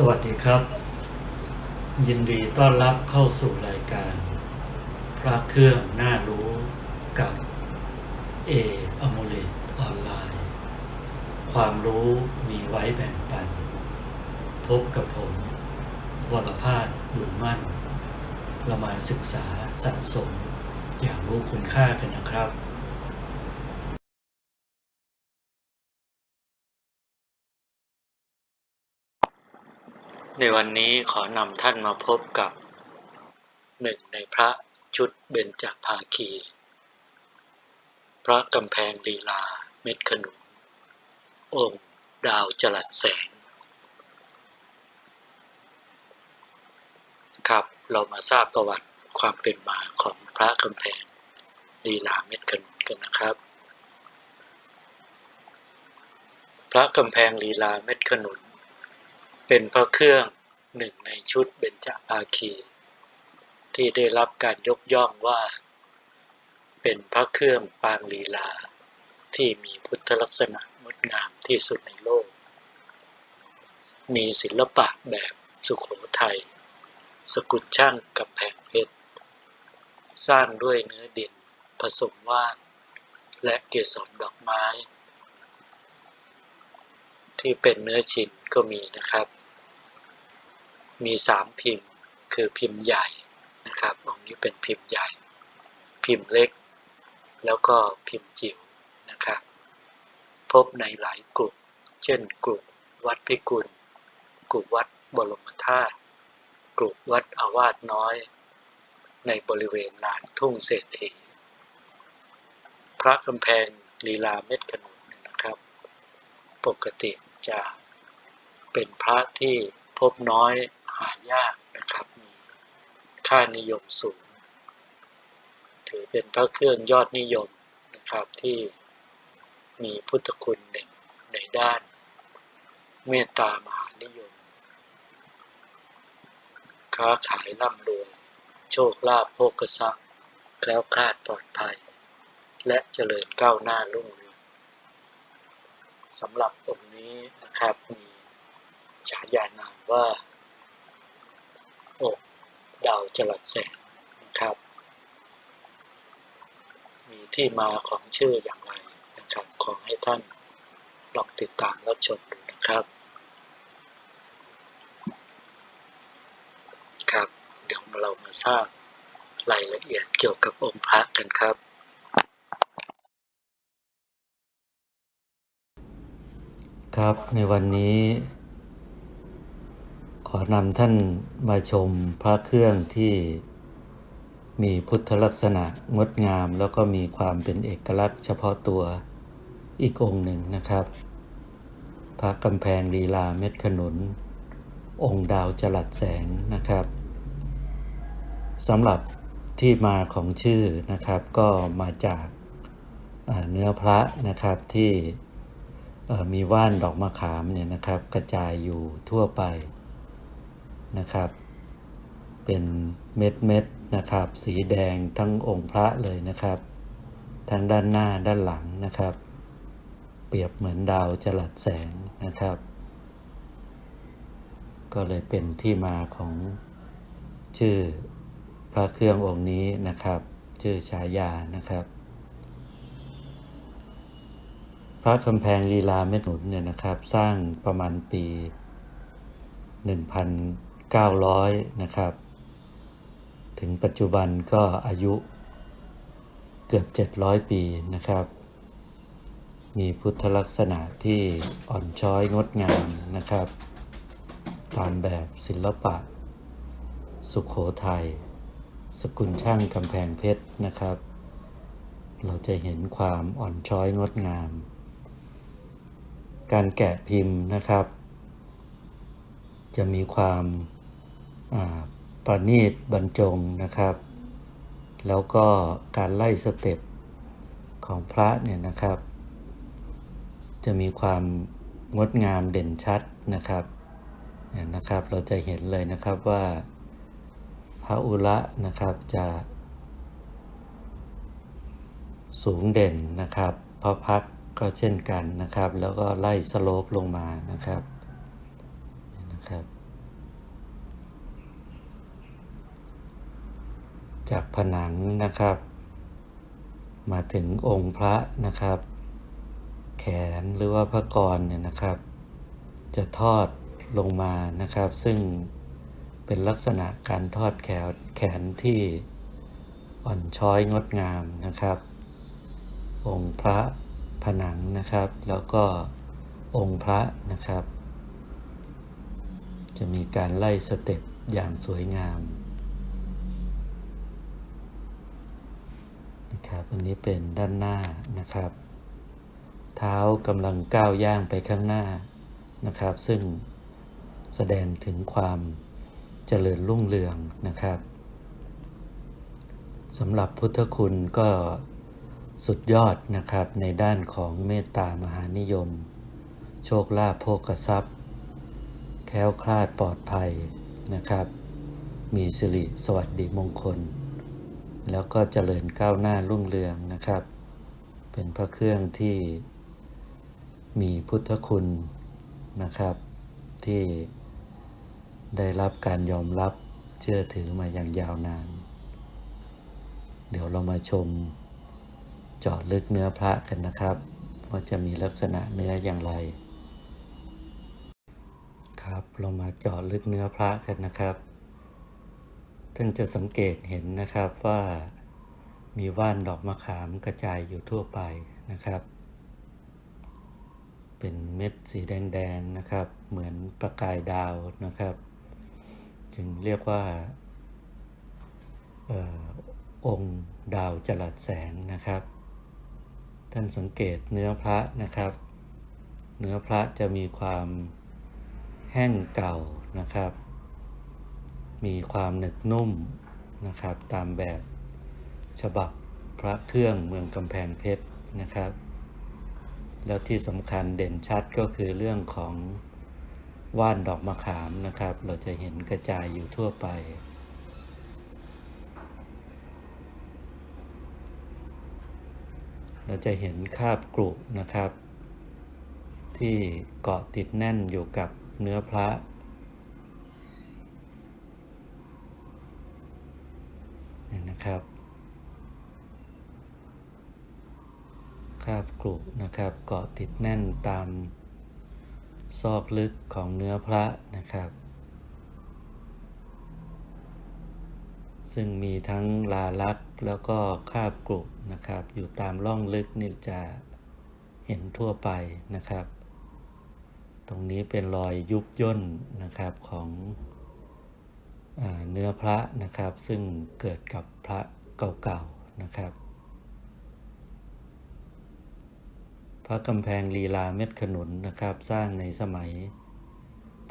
สวัสดีครับ ยินดีต้อนรับเข้าสู่รายการ พระเครื่องน่ารู้กับเออโมเลตออนไลน์ ความรู้มีไว้แบ่งปัน พบกับผม วรภาสบุญมั่น เรามาศึกษาสะสมอย่างรู้คุณค่ากันนะครับ ในวันนี้ขอนำท่านมาพบกับหนึ่งในพระชุดเบญจภาคี พระกำแพงลีลาเม็ดขนุนองค์ดาวจรัสแสง ครับเรามาทราบประวัติความเป็นมาของพระกำแพงลีลาเม็ดขนุนกันนะครับ พระกำแพงลีลาเม็ดขนุน เป็นพระเครื่องหนึ่งในชุดเบญจภาคี ที่ได้รับการยกย่องว่า เป็นพระเครื่องปางลีลา ที่มีพุทธลักษณะงดงามที่สุดในโลก มีศิลปะแบบสุขโขทัยสกุลช่างกับแผงเพชร สร้างด้วยเนื้อดินผสมว่านและเกสรดอกไม้ ที่เป็นเนื้อชิ้นก็มีนะครับ มีสามพิมพ์ คือพิมพ์ใหญ่นะครับองค์นี้เป็นพิมพ์ใหญ่ พิมพ์เล็ก แล้วก็พิมพ์จิ๋วนะครับ พบในหลายกลุ่ม เช่น กลุ่มวัดพิกุล กลุ่มวัดบรมธาตุกลุ่มวัดอาวาสน้อย ในบริเวณลานทุ่งเศรษฐี พระกำแพงลีลาเม็ดขนุนนะครับ ปกติจะเป็นพระที่พบน้อย หายากนะครับ มีค่านิยมสูง ถือเป็นพระเครื่องยอดนิยมนะครับที่มีพุทธคุณหนึ่งในด้านเมตตามหานิยม ค้าขายร่ำรวย โชคลาภโภคทรัพย์ แคล้วคลาดปลอดภัย และเจริญก้าวหน้ารุ่งเรืองสำหรับองค์นี้นะครับมีฉายานามว่า องค์ดาวจรัสแสงนะครับ มีที่มาของชื่ออย่างไรนะครับ ขอให้ท่านลองติดตามรับชมดูนะครับ ครับ เดี๋ยวเรามาทราบรายละเอียดเกี่ยวกับองค์พระกันครับ ครับในวันนี้ ขอนำท่านมาชมพระเครื่องที่มีพุทธลักษณะงดงาม แล้วก็มีความเป็นเอกลักษณ์เฉพาะตัวอีกองค์หนึ่งนะครับ พระกำแพงลีลาเม็ดขนุน องค์ดาวจรัสแสงนะครับสำหรับที่มาของชื่อนะครับก็มาจากาเนื้อพระนะครับที่มีว่านดอกมะขามเนี่ยนะครับกระจายอยู่ทั่วไป นะครับ เป็นเม็ดเม็ดนะครับ สีแดงทั้งองค์พระเลยนะครับ ทั้งด้านหน้าด้านหลังนะครับ เปรียบเหมือนดาวจรัสแสงนะครับ ก็เลยเป็นที่มาของชื่อพระเครื่ององค์นี้นะครับ ชื่อฉายานะครับ พระกำแพงลีลาเม็ดหนุนเนี่ยนะครับ สร้างประมาณปี 900 นะครับ ถึงปัจจุบันก็อายุเกือบ 700 ปีนะครับ มีพุทธลักษณะที่อ่อนช้อยงดงามนะครับ ตามแบบศิลปะ สุขโขทัยสกุลช่างกำแพงเพชรนะครับ เราจะเห็นความอ่อนช้อยงดงาม การแกะพิมพ์นะครับ จะมีความ ประณีตบรรจงนะครับ แล้วก็การไล่สเต็ปของพระเนี่ยนะครับ จะมีความงดงามเด่นชัดนะครับนะครับ เราจะเห็นเลยนะครับว่าพระอุระนะครับจะสูงเด่นนะครับพระพักก็เช่นกันนะครับ แล้วก็ไล่สโลปลงมานะครับนะครับ จากผนังนะครับ มาถึงองค์พระนะครับ แขนหรือว่าพระกรเนี่ยนะครับ จะทอดลงมานะครับ ซึ่งเป็นลักษณะการทอดแขนแขนที่อ่อนช้อยงดงามนะครับ องค์พระผนังนะครับ แล้วก็องค์พระนะครับ จะมีการไล่สเต็ปอย่างสวยงาม นะครับ อันนี้เป็นด้านหน้านะครับ เท้ากำลังก้าวย่างไปข้างหน้านะครับ ซึ่งแสดงถึงความเจริญรุ่งเรืองนะครับสำหรับพุทธคุณก็สุดยอดนะครับในด้านของเมตตามหานิยม โชคลาภโภคทรัพย์ แค้วคลาดปลอดภัยนะครับ มีสิริสวัสดีมงคล แล้วก็เจริญก้าวหน้ารุ่งเรืองนะครับ เป็นพระเครื่องที่มีพุทธคุณนะครับ ที่ได้รับการยอมรับเชื่อถือมาอย่างยาวนาน เดี๋ยวเรามาชมจาะลึกเนื้อพระกันนะครับ ว่าจะมีลักษณะเนื้ออย่างไร ครับเรามาจาะลึกเนื้อพระกันนะครับ ท่านจะสังเกตเห็นนะครับว่ามีว่านดอกมะขามกระจายอยู่ทั่วไปนะครับ เป็นเม็ดสีแดงๆนะครับ เหมือนประกายดาวนะครับ จึงเรียกว่าอองค์ดาวจรัสแสงนะครับ ท่านสังเกตเนื้อพระนะครับ เนื้อพระจะมีความแห้งเก่านะครับ มีความหนึบนุ่มนะครับ ตามแบบฉบับพระเครื่องเมืองกำแพงเพชรนะครับ แล้วที่สำคัญเด่นชัดก็คือเรื่องของว่านดอกมะขามนะครับ เราจะเห็นกระจายอยู่ทั่วไป เราจะเห็นคาบกรุนะครับ ที่เกาะติดแน่นอยู่กับเนื้อพระ นะครับคราบกรุนะครับ เกาะติดแน่นตามซอกลึกของเนื้อพระนะครับ ซึ่งมีทั้งลาลักษ์แล้วก็คราบกรุนะครับ อยู่ตามร่องลึกนี่จะเห็นทั่วไปนะครับ ตรงนี้เป็นรอยยุบย่นนะครับของ เนื้อพระนะครับ ซึ่งเกิดกับพระเก่าๆนะครับ พระกำแพงลีลาเม็ดขนุนนะครับ สร้างในสมัย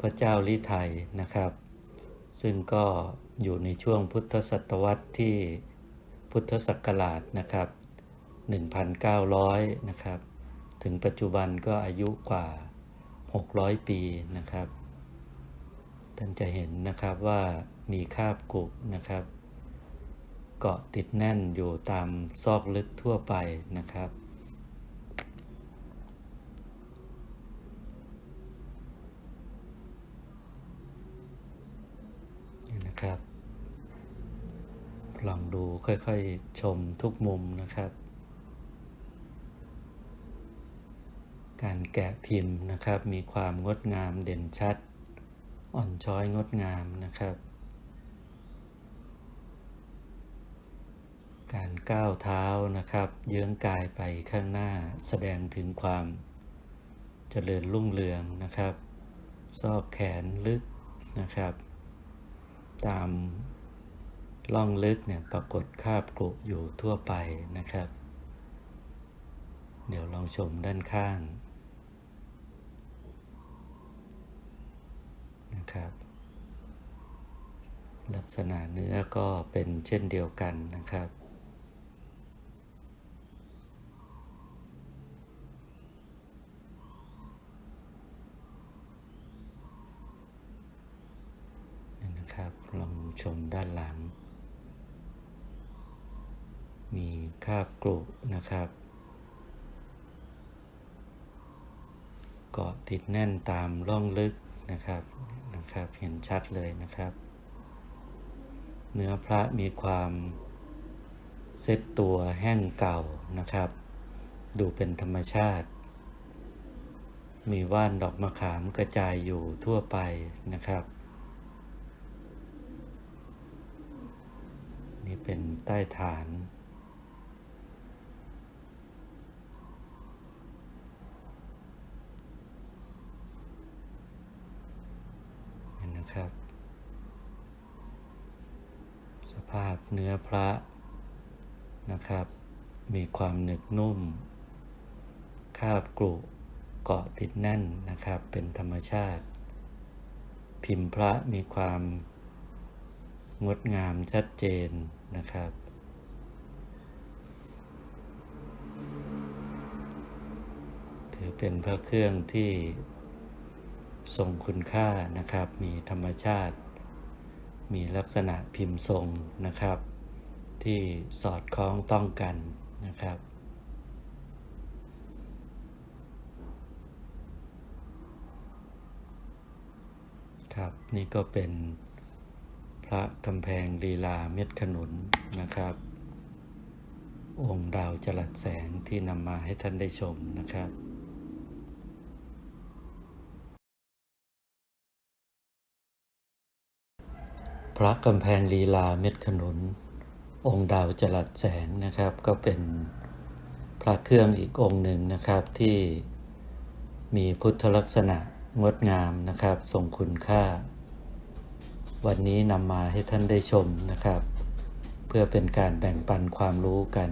พระเจ้าลิไทยนะครับ ซึ่งก็อยู่ในช่วงพุทธศตวรรษที่พุทธศักราชนะครับ 1,900 นะครับ ถึงปัจจุบันก็อายุกว่า 600 ปีนะครับ ท่านจะเห็นนะครับว่ามีคาบกุกนะครับ เกาะติดแน่นอยู่ตามซอกลึกทั่วไปนะครับ นี่นะครับ ลองดูค่อยๆชมทุกมุมนะครับการแกะพิมพ์นะครับมีความงดงามเด่นชัด อ่อนช้อยงดงามนะครับ การก้าวเท้านะครับ เยื้องกายไปข้างหน้าแสดงถึงความเจริญรุ่งเรืองนะครับ ซอกแขนลึกนะครับ ตามล่องลึกเนี่ยปรากฏคาบกรุอยู่ทั่วไปนะครับ เดี๋ยวลองชมด้านข้าง นะครับ ลักษณะเนื้อก็เป็นเช่นเดียวกันนะครับนี่นะครับ ลองชมด้านหลัง มีคาบกรุนะครับเกาะติดแน่นตามร่องลึกนะครับ นะครับ เห็นชัดเลยนะครับ เนื้อพระมีความเซตตัวแห้งเก่านะครับ ดูเป็นธรรมชาติ มีว่านดอกมะขามกระจายอยู่ทั่วไปนะครับ นี่เป็นใต้ฐาน เห็นนะครับ สภาพ เนื้อพระนะครับ มีความหนึบนุ่ม คาบกรุเกาะติดแน่นนะครับ เป็นธรรมชาติ พิมพ์พระมีความงดงามชัดเจนนะครับ ถือเป็นพระเครื่องที่ทรงคุณค่านะครับ มีธรรมชาติ มีลักษณะพิมพ์ทรงนะครับ ที่สอดคล้องต้องกันนะครับ ครับนี่ก็เป็นพระกำแพงลีลาเม็ดขนุนนะครับ องค์ดาวจรัสแสงที่นำมาให้ท่านได้ชมนะครับ พระกำแพงลีลาเม็ดขนุน องค์ดาวจรัสแสงนะครับ ก็เป็นพระเครื่องอีกองค์หนึ่งนะครับที่มีพุทธลักษณะงดงามนะครับทรงคุณค่า วันนี้นำมาให้ท่านได้ชมนะครับ เพื่อเป็นการแบ่งปันความรู้กัน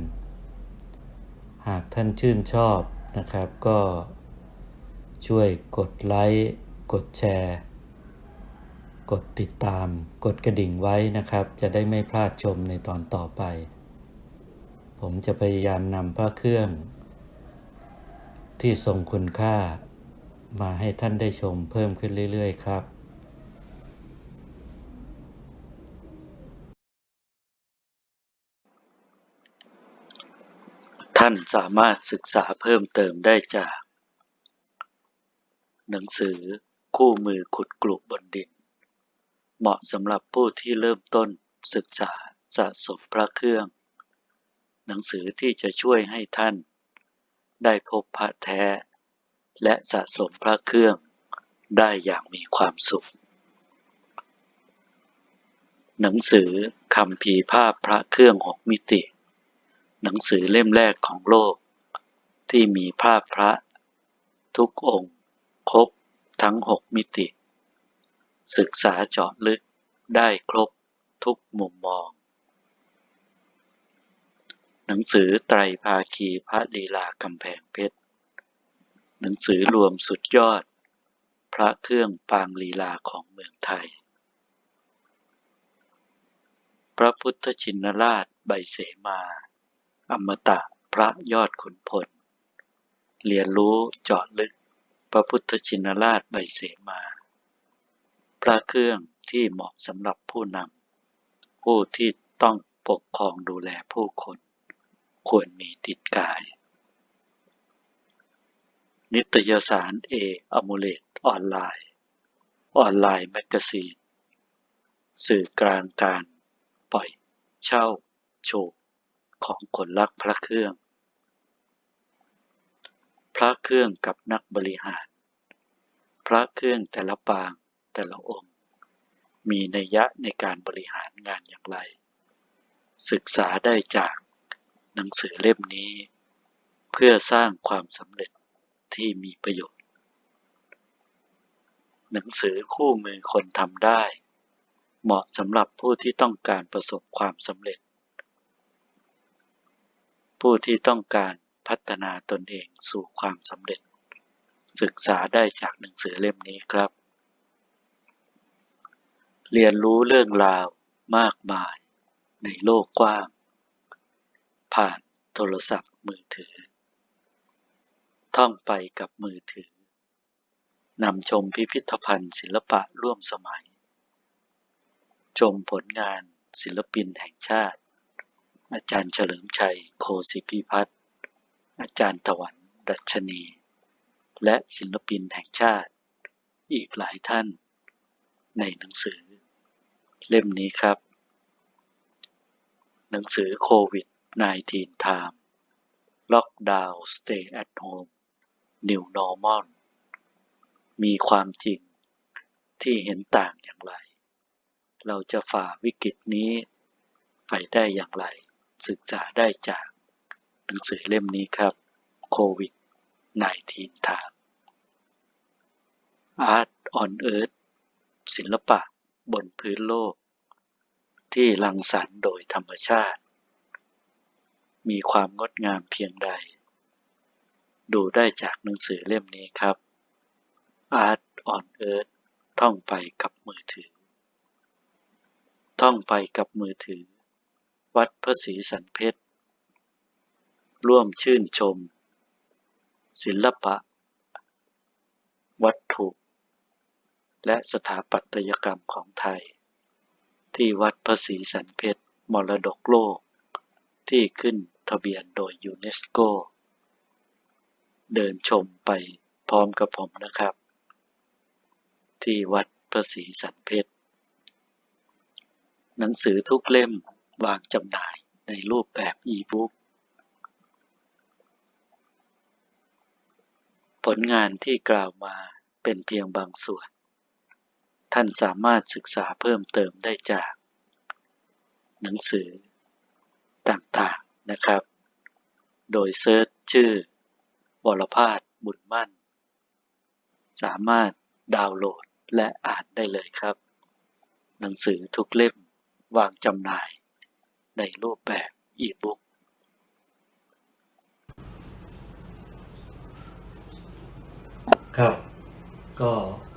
หากท่านชื่นชอบนะครับก็ช่วยกดไลค์ กดแชร์ กดติดตาม กดกระดิ่งไว้นะครับ จะได้ไม่พลาดชมในตอนต่อไป ผมจะพยายามนำพระเครื่อง ที่ทรงคุณค่า มาให้ท่านได้ชมเพิ่มขึ้นเรื่อย ๆ ครับท่านสามารถศึกษาเพิ่มเติมได้จาก หนังสือคู่มือขุดกลุบบนดิน เหมาะสำหรับผู้ที่เริ่มต้นศึกษาสะสมพระเครื่อง หนังสือที่จะช่วยให้ท่าน ได้พบพระแท้ และสะสมพระเครื่อง ได้อย่างมีความสุข หนังสือคำพีภาพพระเครื่องหกมิติ หนังสือเล่มแรกของโลก ที่มีภาพพระ ทุกองค์ ครบทั้งหกมิติ ศึกษาเจาะลึกได้ครบทุกมุมมอง หนังสือไตรภาคีพระลีลากำแพงเพชร หนังสือรวมสุดยอด พระเครื่องปางลีลาของเมืองไทย พระพุทธชินราชใบเสมา อมตะพระยอดขุนพล เรียนรู้เจาะลึกพระพุทธชินราชใบเสมา ระเครื่องที่เหมาะสำหรับผู้นำผู้ที่ต้องปกครองดูแลผู้คน ควรมีติดกาย นิตยสารเออมูเลตออนไลน์ ออนไลน์แมกกาซีน สื่อกลางการปล่อยเช่า โชว์ของคนรักพระเครื่อง พระเครื่องกับนักบริหาร พระเครื่องแต่ละปาง แต่ละองค์ มีนัยยะในการบริหารงานอย่างไร ศึกษาได้จากหนังสือเล่มนี้ เพื่อสร้างความสำเร็จที่มีประโยชน์ หนังสือคู่มือคนทำได้ เหมาะสำหรับผู้ที่ต้องการประสบความสำเร็จ ผู้ที่ต้องการพัฒนาตนเองสู่ความสำเร็จ ศึกษาได้จากหนังสือเล่มนี้ครับ เรียนรู้เรื่องราวมากมายในโลกกว้าง ผ่านโทรศัพท์มือถือ ท่องไปกับมือถือนำชมพิพิธภัณฑ์ศิลปะร่วมสมัย ชมผลงานศิลปินแห่งชาติ อาจารย์เฉลิมชัยโคสิพิพัฒน์อาจารย์ถวันดัชนี และศิลปินแห่งชาติ อีกหลายท่านในหนังสือ เล่มนี้ครับ หนังสือโควิด 19 Time Lockdown Stay at Home New Normal มีความจริงที่เห็นต่างอย่างไร เราจะฝ่าวิกฤตนี้ไปได้อย่างไร ศึกษาได้จากหนังสือเล่มนี้ครับโควิด 19 Time Art on Earth ศิลปะ บนพื้นโลก ที่รังสรรค์โดยธรรมชาติ มีความงดงามเพียงใด ดูได้จากหนังสือเล่มนี้ครับ Art on Earth ท่องไปกับมือถือ ท่องไปกับมือถือ วัดพระศรีสันเพชร ร่วมชื่นชม ศิลปะ วัตถุ และสถาปัตยกรรมของไทย ที่วัดพระศรีสันเพชรมรดกโลก ที่ขึ้นทะเบียนโดยยูเนสโก เดินชมไปพร้อมกับผมนะครับ ที่วัดพระศรีสันเพชรหนังสือทุกเล่มวางจำหน่ายในรูปแบบอีบุ๊กผลงานที่กล่าวมาเป็นเพียงบางส่วน ท่านสามารถศึกษาเพิ่มเติมได้จาก หนังสือต่างๆนะครับ โดยเซิร์ชชื่อวรพาสบุญมั่น สามารถดาวน์โหลดและอ่านได้เลยครับ หนังสือทุกเล่มวางจำหน่ายในรูปแบบอีบุ๊กครับ ก็